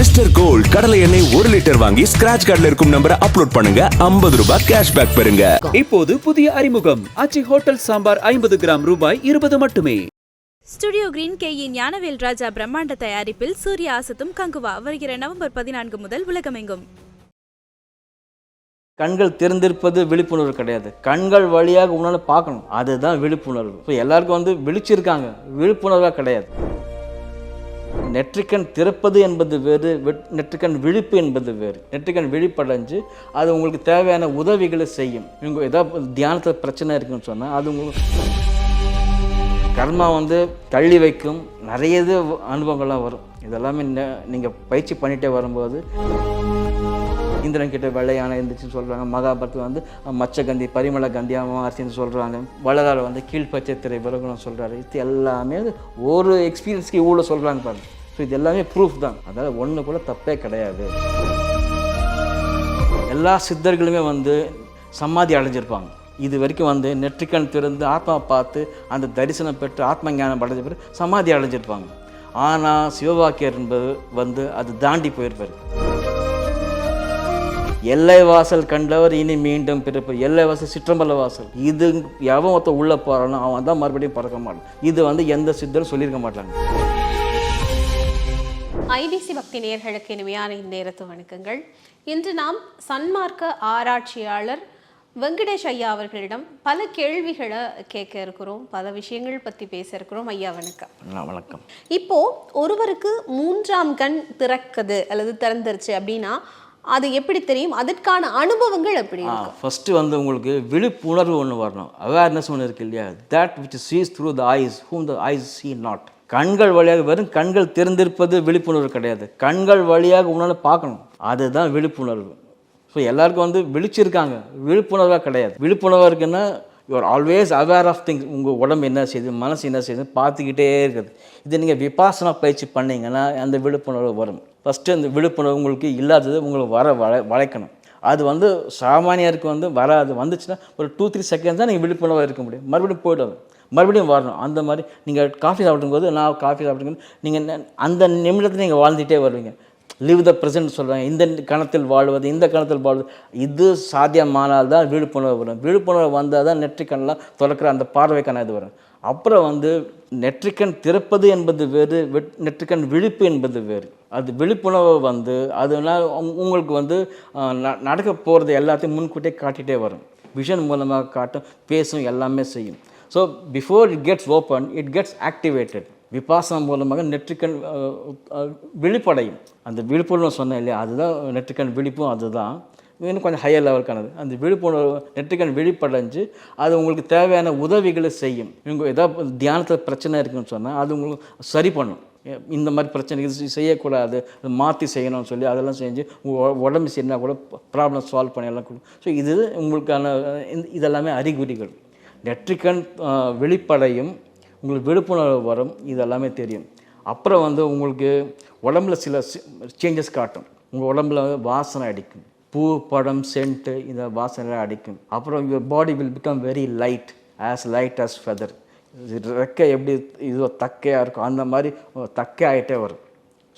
Mister gold கடலை எண்ணெய் ஒரு லிட்டர் வாங்கி ஸ்கிராச் கார்டுல இருக்கும் நம்பரை அப்லோட் பண்ணுங்க. 50 ரூபாய் கேஷ்பேக் பெறுங்க. இப்போது புதிய அறிமுகம். அச்சி ஹோட்டல் சாம்பார் ஐம்பது கிராம் ரூபாய் இருபது மட்டுமே. Studio green K E Gnanavel Raja பிரம்மாண்ட தயாரிப்பில் சூர்யா ஆசத்தும் கங்குவா வருகிற நவம்பர் பதினான்கு முதல் உலகமெங்கும். கண்கள் திறந்திருப்பது விழிப்புணர்வு கிடையாது. கண்கள் வழியாக உன்னால பார்க்கணும். அதுதான் விழிப்புணர்வு. இப்போ எல்லாருக்கும் வந்து விழிச்சிருக்காங்க. விழிப்புணர்வாக கிடையாது. நெற்றிக்கண் திறப்பது என்பது வேறு வெட்- நெற்றிக்கண் விழிப்பு என்பது வேறு. நெற்றிக்கண் விழிப்படைஞ்சு அது உங்களுக்கு தேவையான உதவிகளை செய்யும். இவங்க ஏதாவது தியானத்தில் பிரச்சனை இருக்குன்னு சொன்னால் அது உங்களுக்கு கர்மா வந்து தள்ளி வைக்கும். நிறைய இது அனுபவங்கள்லாம் வரும். இதெல்லாமே நீங்கள் பயிற்சி பண்ணிகிட்டே வரும்போது இந்திரன் கிட்ட வெள்ளையான இருந்துச்சுன்னு சொல்கிறாங்க மகாபாரத்தில் வந்து மச்சகந்தி பரிமள கந்தி அமாவாசைன்னு சொல்கிறாங்க வள்ளலார் வந்து கீழ்ப்பச்சை திரை விலகணும் சொல்கிறாரு இது எல்லாமே ஒரு எக்ஸ்பீரியன்ஸ்க்கு இவ்வளோ சொல்கிறாங்க பாருங்கள் ஸோ இது எல்லாமே ப்ரூஃப் தான். அதாவது ஒன்று கூட தப்பே கிடையாது. எல்லா சித்தர்களுமே வந்து சமாதி அடைஞ்சிருப்பாங்க. இது வரைக்கும் வந்து நெற்றிக்கண் திறந்து ஆத்மா பார்த்து அந்த தரிசனம் பெற்று ஆத்ம ஞானம் அடைஞ்ச பிறகு சமாதி அடைஞ்சிருப்பாங்க. ஆனால் சிவபாக்கியர் என்பது வந்து அது தாண்டி போயிருப்பார். எல்லை வாசல் கண்டவர் இனி மீண்டும் பிறப்பு. எல்லை வாசல் சிற்றம்பல வாசல். இது எவன் ஒருத்தன் உள்ளே போகிறானோ அவன் தான் மறுபடியும் பறக்க மாட்டான். இது வந்து எந்த சித்தரும் சொல்லியிருக்க மாட்டாங்க. ஐபிசி பக்தி நேயர்களுக்கு இனிமையான இந்நேரத்து வணக்கங்கள். இன்று நாம் சன்மார்க்க ஆராய்ச்சியாளர் வெங்கடேஷ் ஐயா அவர்களிடம் பல கேள்விகளை கேட்க இருக்கிறோம். பல விஷயங்கள் பற்றி பேச இருக்கிறோம். ஐயா வணக்கம். வணக்கம். இப்போ ஒருவருக்கு மூன்றாம் கண் திறக்குது அல்லது திறந்துருச்சு அப்படின்னா அது எப்படி தெரியும்? அதற்கான அனுபவங்கள் எப்படி ஃபஸ்ட்டு வந்து உங்களுக்கு விழிப்புணர்வு ஒன்று வரணும். அவேர்னஸ் ஒன்று இருக்கு இல்லையா? That which sees through the eyes whom the eyes see not கண்கள் வழியாக வெறும் கண்கள் திறந்திருப்பது விழிப்புணர்வு கிடையாது. கண்கள் வழியாக உன்னால் பார்க்கணும். அதுதான் விழிப்புணர்வு. ஸோ எல்லாருக்கும் வந்து விழிச்சிருக்காங்க. விழிப்புணர்வாக கிடையாது. விழிப்புணர்வாக இருக்குன்னா you're always aware of things உங்கள் உடம்பு என்ன செய்யுது மனசு என்ன செய்யுது பார்த்துக்கிட்டே இருக்குது. இது நீங்கள் விபாசனா பயிற்சி பண்ணிங்கன்னா அந்த விழிப்புணர்வு வரும். ஃபஸ்ட்டு அந்த விழிப்புணர்வு உங்களுக்கு இல்லாதது உங்களுக்கு வர வள வளைக்கணும். அது வந்து சாமானியருக்கு வந்து வராது. வந்துச்சுன்னா ஒரு டூ த்ரீ செகண்ட்ஸ் தான் நீங்கள் விழிப்புணர்வாக இருக்க முடியும். மறுபடியும் போயிடும் மறுபடியும் வரணும். அந்த மாதிரி நீங்கள் காஃபி சாப்பிடும்போது நான் காஃபி சாப்பிடும்போது நீங்கள் அந்த நிமிடத்தில் நீங்கள் வாழ்ந்துகிட்டே வருவீங்க. லிவ் த ப்ரெசன்ட் சொல்கிறாங்க இந்த கணத்தில் வாழ்வது இந்த கணத்தில் வாழ்வது இது சாத்தியமானால் தான் விழிப்புணர்வு வரும். விழிப்புணர்வு வந்தால் தான் நெற்றிக்கண்ணெலாம் திறக்கிற அந்த பார்வைக்கான இது வரும். அப்புறம் வந்து நெற்றிக்கண் திறப்பது என்பது வேறு வெட்- நெற்றிக்கண் விழிப்பு என்பது வேறு. அது விழிப்புணர்வு வந்து அதனால் உங்களுக்கு வந்து ந- நடக்க போகிறது எல்லாத்தையும் முன்கூட்டியே காட்டிகிட்டே வரும். விஷன் மூலமாக காட்டும் பேசும் எல்லாமே செய்யும். So before it gets open it gets activated vipassana மூலமாக நெற்றிக்கண் uh, uh, விழிப்படையும். அந்த விழிப்புணர்வு சொன்னேன் இல்லையா? அதுதான் நெற்றிக்கண் விழிப்பும் அதுதான். இன்னும் கொஞ்சம் ஹையர் லெவலுக்கானது அந்த விழிப்புணர்வு நெற்றிக்கண் விழிப்படைஞ்சு அது உங்களுக்கு தேவையான உதவிகளை செய்யும். இவங்க ஏதாவது தியானத்தில் பிரச்சனை இருக்குன்னு சொன்னால் அது உங்களுக்கு சரி பண்ணும். இந்த மாதிரி பிரச்சனைகள் செய்யக்கூடாது மாற்றி செய்யணும்னு சொல்லி அதெல்லாம் செஞ்சு உடம்பு சரினா கூட ப்ராப்ளம் சால்வ் பண்ணி எல்லாம் கொடுக்கும். ஸோ இது உங்களுக்கான இந்த- இதெல்லாமே அறிகுறிகள். நெற்றிக்கண் வெளிப்படையும் உங்களுக்கு விழிப்புணர்வு வரும் இதெல்லாமே தெரியும். அப்புறம் வந்து உங்களுக்கு உடம்புல சில சேஞ்சஸ் காட்டும். உங்கள் உடம்புல வந்து வாசனை அடிக்கும். பூ படம் சென்ட்டு இந்த வாசனை அடிக்கும். அப்புறம் your body will become very light as light as feather ரெக்கை எப்படி இது தக்கையாக இருக்கும் அந்த மாதிரி தக்கை ஆகிட்டே வரும்.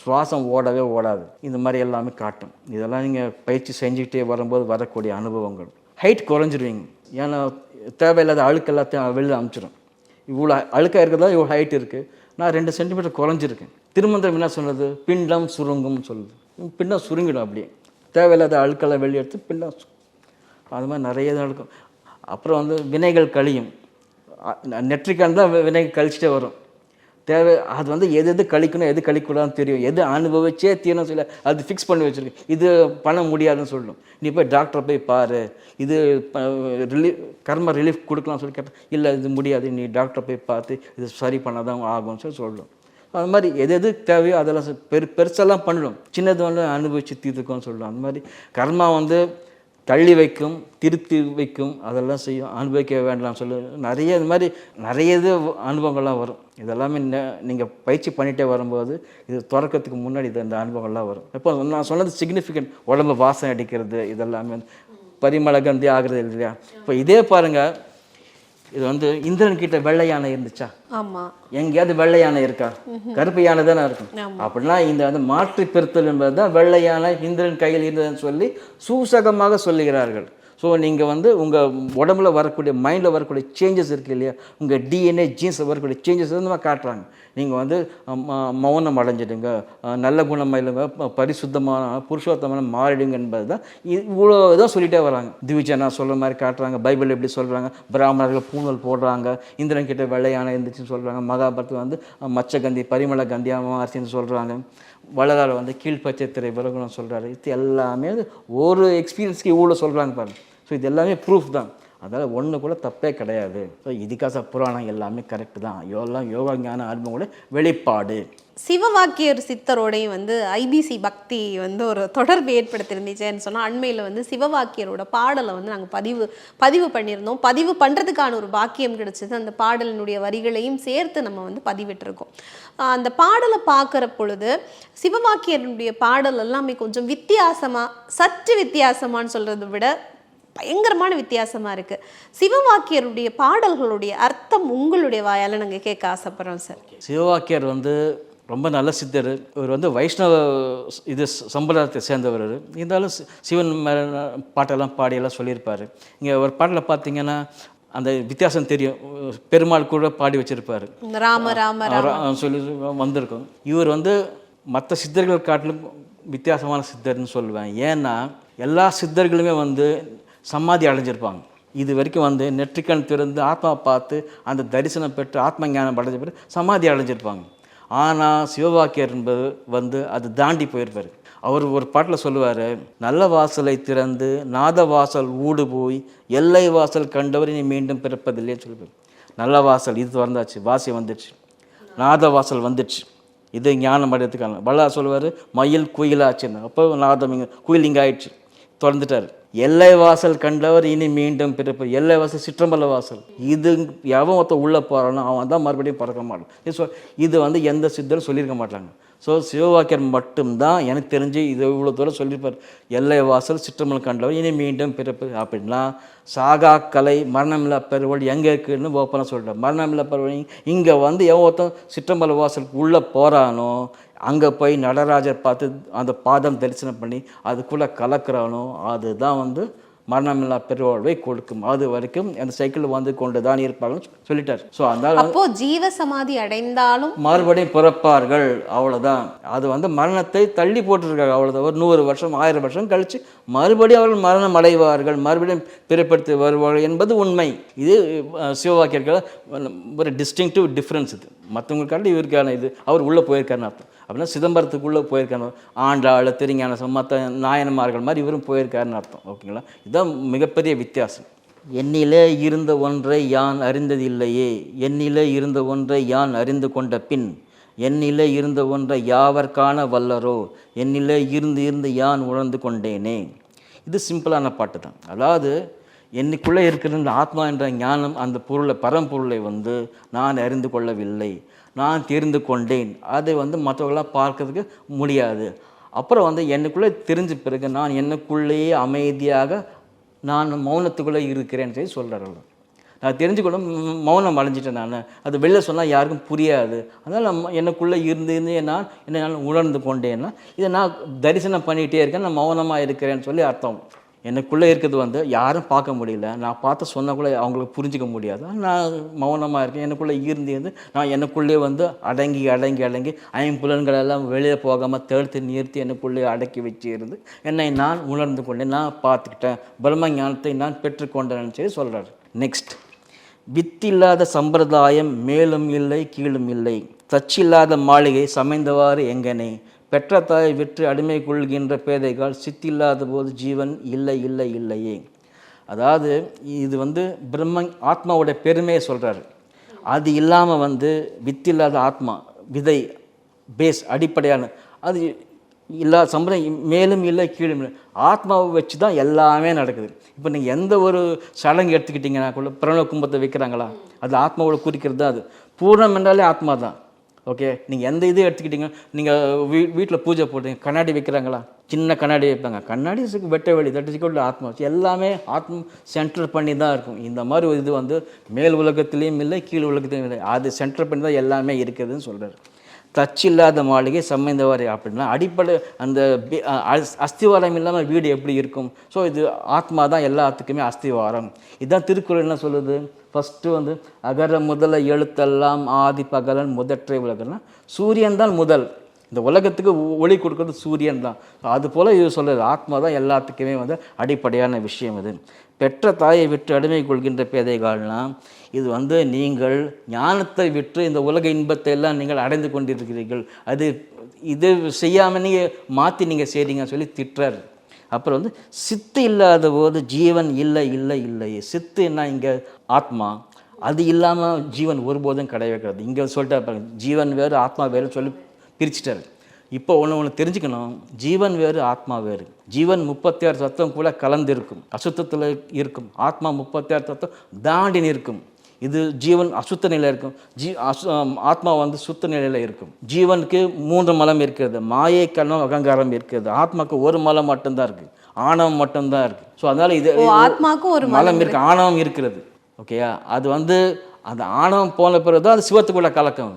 சுவாசம் ஓடவே ஓடாது. இந்த மாதிரி எல்லாமே காட்டும். இதெல்லாம் நீங்கள் பயிற்சி செஞ்சுக்கிட்டே வரும்போது வரக்கூடிய அனுபவங்கள். ஹைட் குறைஞ்சிருவீங்க. ஏன்னா தேவையில்லாத அழுக்கு எல்லாத்தையும் வெளியில் அமைச்சிடும் இவ்வளோ அழுக்காக இருக்கிறதா? இவ்வளோ ஹைட் இருக்குது நான் ரெண்டு சென்டிமீட்டர் குறைஞ்சிருக்கேன். திருமந்திரம் என்ன சொல்லுது பிண்டம் சுருங்கும்னு சொல்லுது. பிண்டம் சுருங்கிடும் அப்படியே. தேவையில்லாத அழுக்கெல்லாம் வெளியே எடுத்து பிண்டம் அது மாதிரி நிறைய தான் இருக்கும். அப்புறம் வந்து வினைகள் கழியும். நெற்றிக்கான் தான் வினைகள் கழிச்சிட்டே வரும். தேவை அது வந்து எது எது கழிக்கணும் எது கழிக்கூடாதுன்னு தெரியும். எது அனுபவிச்சே தீரணும் சொல்ல அது ஃபிக்ஸ் பண்ணி வச்சுருக்கு. இது பண்ண முடியாதுன்னு சொல்லணும் நீ போய் டாக்டரை போய் பாரு. இது ரிலீஃப் கர்ம ரிலீஃப் கொடுக்கலாம்னு சொல்லி கேட்டால் இல்லை இது முடியாது. நீ டாக்டரை போய் பார்த்து இது சரி பண்ணாதான் ஆகும்னு சொல்லி சொல்லணும் அது மாதிரி எது எது தேவையோ அதெல்லாம் பெரு பெருசெல்லாம் பண்ணணும். சின்னது வந்து அனுபவிச்சு தீர்த்துக்கோன்னு சொல்லலாம் அந்த மாதிரி கர்மா வந்து தள்ளி வைக்கும் திருத்தி வைக்கும் அதெல்லாம் செய்யும். அனுபவிக்க வேண்டாம் சொல்லு. நிறைய இது மாதிரி நிறைய இது அனுபவங்கள்லாம் வரும். இதெல்லாமே நீங்கள் பயிற்சி பண்ணிகிட்டே வரும்போது இது திறக்கிறதுக்கு முன்னாடி இது இந்த அனுபவங்கள்லாம் வரும். இப்போ நான் சொன்னது சிக்னிஃபிகண்ட் உடம்பு வாசனை அடிக்கிறது இதெல்லாமே பரிமள கந்தி ஆகிறது இல்லையா? இப்போ இதே பாருங்கள் இது வந்து இந்திரன் கிட்ட வெள்ளை யானை இருந்துச்சா? ஆமா. எங்கேயாவது வெள்ளை யானை இருக்கா? கருப்பு யானை தானே இருக்கும். அப்படின்னா இந்த வந்து மாற்றி பெருத்தல் என்பது தான் வெள்ளை யானை இந்திரன் கையில் இருந்ததுன்னு சொல்லி சூசகமாக சொல்லுகிறார்கள். ஸோ நீங்கள் வந்து உங்கள் உடம்புல வரக்கூடிய மைண்டில் வரக்கூடிய சேஞ்சஸ் இருக்குது இல்லையா? உங்கள் டிஎன்ஏ ஜீன்ஸில் வரக்கூடிய சேஞ்சஸ் வந்து காட்டுறாங்க. நீங்கள் வந்து ம- மௌனம் அடைஞ்சிடுங்க. நல்ல குணமயிலுங்க ப- பரிசுத்தமான புருஷோத்தமான மாறிடுங்க என்பது தான் இவ்வளோ இதான் சொல்லிகிட்டே வராங்க. திவிஜனா சொல்கிற மாதிரி காட்டுறாங்க. பைபிள் எப்படி சொல்கிறாங்க பிராமணர்கள் பூணல் போடுறாங்க. இந்திரன் கிட்ட வெள்ளையான இருந்துச்சுன்னு சொல்கிறாங்க மகாபாரத்தில் வந்து மச்சகந்தி பரிமள கந்தி அமாவாசின்னு சொல்கிறாங்க வள்ளலார் வந்து கீழ்ப்பச்சை திரை விலகணும் சொல்கிறாரு இது எல்லாமே வந்து ஒரு எக்ஸ்பீரியன்ஸ்க்கு இவ்வளோ சொல்கிறாங்க பாருங்கள் ஸோ இது எல்லாமே ப்ரூஃப் தான். அதனால் ஒன்று கூட தப்பே கிடையாது. ஸோ இதுக்காக புராணம் எல்லாமே கரெக்டு தான். எல்லாம் யோகா ஞான ஆத்மாவோட வெளிப்பாடு. சிவவாக்கியர் சித்தரோடையும் வந்து ஐபிசி பக்தி வந்து ஒரு தொடர்பு ஏற்படுத்தியிருந்துச்சேன்னு சொன்னால் அண்மையில் வந்து சிவவாக்கியரோட பாடலை வந்து நாங்கள் பதிவு பதிவு பண்ணியிருந்தோம். பதிவு பண்ணுறதுக்கான ஒரு பாக்கியம் கிடைச்சது. அந்த பாடலினுடைய வரிகளையும் சேர்த்து நம்ம வந்து பதிவிட்டிருக்கோம். அந்த பாடலை பார்க்குற பொழுது சிவவாக்கியருடைய பாடல் எல்லாமே கொஞ்சம் வித்தியாசமாக சற்று வித்தியாசமான்னு சொல்கிறத விட பயங்கரமான வித்தியாசமாக இருக்குது சிவவாக்கியருடைய பாடல்களுடைய அர்த்தம் உங்களுடைய வாயால் நாங்கள் கேட்க ஆசைப்படுறோம் சார். சிவவாக்கியர் வந்து ரொம்ப நல்ல சித்தர். இவர் வந்து வைஷ்ணவ இது சம்பிரதாயத்தை சேர்ந்தவர். இருந்தாலும் சிவன் பாட்டெல்லாம் பாடியெல்லாம் சொல்லியிருப்பார். இங்கே ஒரு பாட்டில் பார்த்தீங்கன்னா அந்த வித்தியாசம் தெரியும். பெருமாள் கூட பாடி வச்சிருப்பாரு. ராம ராம சொல்லி வந்திருக்கும். இவர் வந்து மற்ற சித்தர்கள் காட்டிலும் வித்தியாசமான சித்தர்னு சொல்லுவேன். ஏன்னா எல்லா சித்தர்களுமே வந்து சமாதி அடைஞ்சிருப்பாங்க. இது வரைக்கும் வந்து நெற்றிக்கண் திறந்து ஆத்மா பார்த்து அந்த தரிசனம் பெற்று ஆத்ம ஞானம் அடைஞ்ச பிறகு சமாதி அடைஞ்சிருப்பாங்க. ஆனால் சிவபாக்கியர் என்பது வந்து அது தாண்டி போயிருப்பார். அவர் ஒரு பாட்டில் சொல்லுவார் நல்ல வாசலை திறந்து நாத வாசல் ஊடு போய் எல்லை வாசல் கண்டவர் இனி மீண்டும் பிறப்பதில்லையே சொல்லுவார் நல்ல வாசல் இது திறந்தாச்சு வாசி வந்துடுச்சு. நாத வாசல் வந்துடுச்சு. இது ஞானம் அடையத்துக்கான வல்லா சொல்லுவார் மயில் குயிலாச்சுன்னு. அப்போ நாதம் இங்கே குயில் இங்கே ஆயிடுச்சு திறந்துட்டார். எல்லை வாசல் கண்டவர் இனி மீண்டும் பிறப்பு. எல்லை வாசல் சிற்றம்பல வாசல். இது எவன் ஒருத்தன் உள்ளே போகிறானோ அவன் தான் மறுபடியும் பிறக்க மாட்டான். இது இது வந்து எந்த சித்தரும் சொல்லியிருக்க மாட்டாங்க. ஸோ சிவவாக்கியர் மட்டும்தான் எனக்கு தெரிஞ்சு இது இவ்வளோ தூரம் சொல்லியிருப்பார் எல்லை வாசல் சிற்றம்பலம் கண்டவர் இனி மீண்டும் பிறப்பு அப்படின்னா சாகா கலை மரணமில்லா பெருவழி எங்கே இருக்குன்னு ஓப்பனாக சொல்லிட்டேன் மரணமில்லா பெருவழி இங்கே வந்து எவன் ஒருத்தன் சிற்றம்பல வாசலுக்கு உள்ளே போகிறானோ அங்கே போய் நடராஜர் பார்த்து அந்த பாதம் தரிசனம் பண்ணி அதுக்குள்ளே கலக்கிறானோ அதுதான் வந்து மரணமில்லா பெருவாழ்வை கொடுக்கும். அது வரைக்கும் அந்த சைக்கிள் வந்து கொண்டு தான் இருப்பாங்கன்னு சொல்லிட்டார். ஸோ அதனால் அப்போ ஜீவ சமாதி அடைந்தாலும் மறுபடியும் பிறப்பார்கள். அவ்வளவுதான். அது வந்து மரணத்தை தள்ளி போட்டிருக்காங்க. அவ்வளவுதான். ஒரு நூறு வருஷம் ஆயிரம் வருஷம் கழிச்சு மறுபடியும் அவர்கள் மரணம் அடைவார்கள். மறுபடியும் பிறப்படுத்தி வருவார்கள் என்பது உண்மை. இது சிவவாக்கியர்கள் ஒரு டிஸ்டிங்டிவ் டிஃப்ரென்ஸ் இது. மற்றவங்களுக்காண்டி இவருக்கான இது. அவர் உள்ளே போயிருக்காருன்னு அர்த்தம். அப்படின்னா சிதம்பரத்துக்குள்ளே போயிருக்காரு. ஆண்டாள் திருஞான மற்ற நாயனமார்கள் மாதிரி இவரும் போயிருக்காருன்னு அர்த்தம். ஓகேங்களா? இதுதான் மிகப்பெரிய வித்தியாசம். என்னிலே இருந்த ஒன்றை யான் அறிந்ததில்லையே. என்னிலே இருந்த ஒன்றை யான் அறிந்து கொண்ட பின் என்னிலே இருந்த ஒன்றை யாவர் காண வல்லரோ? என்னிலே இருந்து இருந்து யான் உணர்ந்து கொண்டேனே. இது சிம்பிளான பாட்டு தான் அதாவது என்னைக்குள்ளே இருக்கிற இந்த ஆத்மா என்ற ஞானம் அந்த பொருளை பரம்பொருளை வந்து நான் அறிந்து கொள்ளவில்லை. நான் தெரிந்து கொண்டேன். அதை வந்து மற்றவர்களாக பார்க்கறதுக்கு முடியாது. அப்புறம் வந்து எனக்குள்ளே தெரிஞ்ச பிறகு நான் எனக்குள்ளேயே அமைதியாக நான் மௌனத்துக்குள்ளே இருக்கிறேன்னு சொல்லி சொல்கிறார்கள் நான் தெரிஞ்சுக்கணும் மௌனம் அடைஞ்சிட்டேன் நான். அது வெளில சொன்னால் யாருக்கும் புரியாது. அதனால் நம்ம எனக்குள்ளே இருந்து இருந்து நான் என்ன உணர்ந்து கொண்டேன்னா இதை நான் தரிசனம் பண்ணிகிட்டே இருக்கேன் நான் மௌனமாக இருக்கிறேன்னு சொல்லி அர்த்தம். எனக்குள்ளே இருக்கிறது வந்து யாரும் பார்க்க முடியல. நான் பார்த்து சொன்னால் கூட அவங்களுக்கு புரிஞ்சிக்க முடியாது. நான் மௌனமாக இருக்கேன். எனக்குள்ளே இருந்து இருந்து நான் எனக்குள்ளே வந்து அடங்கி அடங்கி அடங்கி ஐம்புலன்கள் புலன்களெல்லாம் வெளியே போகாமல் தடுத்து நிறுத்தி எனக்குள்ளே அடக்கி வச்சு இருந்து என்னை நான் உணர்ந்து கொண்டேன் நான் பார்த்துக்கிட்டேன். பிரம்ம ஞானத்தை நான் பெற்றுக்கொண்டேன்னு சொல்லி சொல்கிறார் நெக்ஸ்ட் வித்தில்லாத சம்பிரதாயம் மேலும் இல்லை கீழும் இல்லை. தச்சில்லாத மாளிகை சமைந்தவாறு எங்கனே. பெற்ற தாய் விற்று அடிமை கொள்கின்ற பேதைகள் சித்தில்லாத போது ஜீவன் இல்லை இல்லை இல்லையே. அதாவது இது வந்து பிரம்ம ஆத்மாவோட பெருமையை சொல்கிறாரு அது இல்லாமல் வந்து வித்தில்லாத ஆத்மா விதை பேஸ் அடிப்படையான அது இல்லாத சம்பிரதாயம் மேலும் இல்லை கீழும் இல்லை. ஆத்மாவை வச்சு தான் எல்லாமே நடக்குது. இப்போ நீங்கள் எந்த ஒரு சடங்கு எடுத்துக்கிட்டிங்கன்னா கூட பிரணவ கும்பத்தை வைக்கிறாங்களா? அது ஆத்மாவோட குறிக்கிறது தான் அது. பூர்ணம் என்றாலே ஆத்மா தான் ஓகே நீங்கள் எந்த இது எடுத்துக்கிட்டீங்க. நீங்கள் வீ வீட்டில் பூஜை போட்டீங்க கண்ணாடி வைக்கிறாங்களா? சின்ன கண்ணாடி வைப்பாங்க. கண்ணாடி வெட்ட வெளி தட் இஸ் ஆத்மா. எல்லாமே ஆத்ம சென்டர் பண்ணி தான் இருக்கும். இந்த மாதிரி ஒரு இது வந்து மேல் உலகத்துலேயும் இல்லை கீழ் உலகத்துலேயும் இல்லை. அது சென்டர் பண்ணி தான் எல்லாமே இருக்குதுன்னு சொல்கிறார் தச்சில்லாத மாளிகை சம்மந்தவாரி அப்படின்னா அடிப்படை அந்த அஸ்- அஸ்திவாரம் இல்லாமல் வீடு எப்படி இருக்கும்? ஸோ இது ஆத்மா தான் எல்லாத்துக்குமே அஸ்திவாரம். இதுதான் திருக்குறள் என்ன சொல்லுது? ஃபஸ்ட்டு வந்து அகர முதல எழுத்தெல்லாம் ஆதி பகலன் முதற்றை உலகம்னா சூரியன் தான் முதல். இந்த உலகத்துக்கு ஒ- ஒளி கொடுக்கறது சூரியன் தான். அது போல் இது சொல்லுது ஆத்மா தான் எல்லாத்துக்குமே வந்து அடிப்படையான விஷயம் இது. பெற்ற தாயை விட்டு அடிமை கொள்கின்ற பேதைகள்லாம் இது வந்து நீங்கள் ஞானத்தை விற்று இந்த உலக இன்பத்தை எல்லாம் நீங்கள் அடைந்து கொண்டிருக்கிறீர்கள். அது இது செய்யாமல் நீங்கள் மாற்றி நீங்கள் செய்கிறீங்கன்னு சொல்லி திட்டுறாரு. அப்புறம் வந்து சித்து இல்லாத போது ஜீவன் இல்லை இல்லை இல்லை. சித்துன்னா இங்கே? ஆத்மா. அது இல்லாமல் ஜீவன் ஒருபோதும் கிடையவே கிடையாது. இங்கே சொல்லிட்டு பாருங்க ஜீவன் வேறு ஆத்மா வேறு சொல்லி பிரிச்சுட்டாரு. இப்போ ஒன்று ஒன்று தெரிஞ்சுக்கணும். ஜீவன் வேறு ஆத்மா வேறு. ஜீவன் முப்பத்தி ஆறு தத்துவம் கூட கலந்திருக்கும். அசுத்தத்தில் இருக்கும். ஆத்மா முப்பத்தி ஆறு தத்துவம் தாண்டி நிற்கும். இது ஜீவன் அசுத்த நிலையில் இருக்கும். ஜீ அசு ஆத்மா வந்து சுத்த நிலையில் இருக்கும். ஜீவனுக்கு மூன்று மலம் இருக்கிறது. மாயை கண்ணம் அகங்காரம் இருக்கிறது. ஆத்மாக்கு ஒரு மலம் மட்டும்தான் இருக்கு. ஆணவம் மட்டும்தான் இருக்கு. ஸோ அதனால இது ஆத்மாக்கும் ஒரு மலம் இருக்கு. ஆணவம் இருக்கிறது. ஓகேயா அது வந்து அந்த ஆணவம் போன பிறகு தான் அது சிவத்துக்குள்ள கலக்கம்.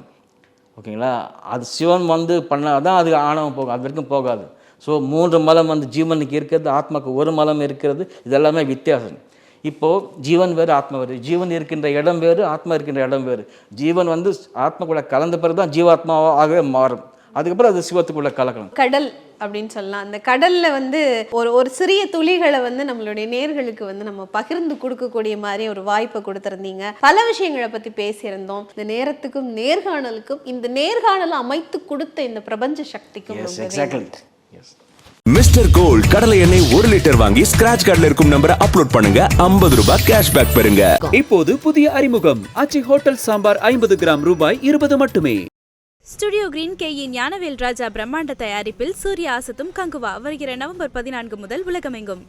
ஓகேங்களா? அது சிவன் வந்து பண்ணால் தான் அது ஆணவம் போகும் அது வரைக்கும் போகாது. ஸோ மூன்று மலம் வந்து ஜீவனுக்கு இருக்கிறது ஆத்மாக்கு ஒரு மலம் இருக்கிறது இதெல்லாமே வித்தியாசம். இப்போது ஜீவன் வேறு ஆத்மா வேறு. ஜீவன் இருக்கின்ற இடம் வேறு ஆத்மா இருக்கின்ற இடம் வேறு. ஜீவன் வந்து ஆத்மா கூட கலந்த பிறகு தான் ஜீவாத்மாவாகவே மாறும். அதுக்கப்புறம் அது சிவத்துக்குள்ள கலக்கணும். கடல் அப்படின்னு சொல்லலாம். அந்த கடல்ல வந்து ஒரு ஒரு சிறிய துளிகளை வந்து நம்மளுடைய நேர்களுக்கு வந்து நம்ம பகிர்ந்து கொடுக்கக்கூடிய மாதிரி ஒரு வாய்ப்பை கொடுத்திருந்தீங்க. பல விஷயங்களை பத்தி பேசியிருந்தோம். இந்த நேரத்துக்கும் நேர்காணலுக்கும் இந்த நேர்காணலை அமைத்து கொடுத்த இந்த பிரபஞ்ச சக்திக்கும் மிஸ்டர் கோல்ட் கடலை எண்ணெய் ஒரு லிட்டர் வாங்கி ஸ்கிராச் கார்டுல இருக்கும் நம்பரை அப்லோட் பண்ணுங்க. ஐம்பது ரூபாய் கேஷ்பேக் பெறுங்க. இப்போது புதிய அறிமுகம். ஆச்சி ஹோட்டல் சாம்பார் ஐம்பது கிராம் ரூபாய் இருபது மட்டுமே. Studio Green K E Gnanavel Raja பிரம்மாண்ட தயாரிப்பில் சூர்யா ஆசத்தும் கங்குவா. வருகிற நவம்பர் பதினான்கு முதல் உலகமெங்கும்.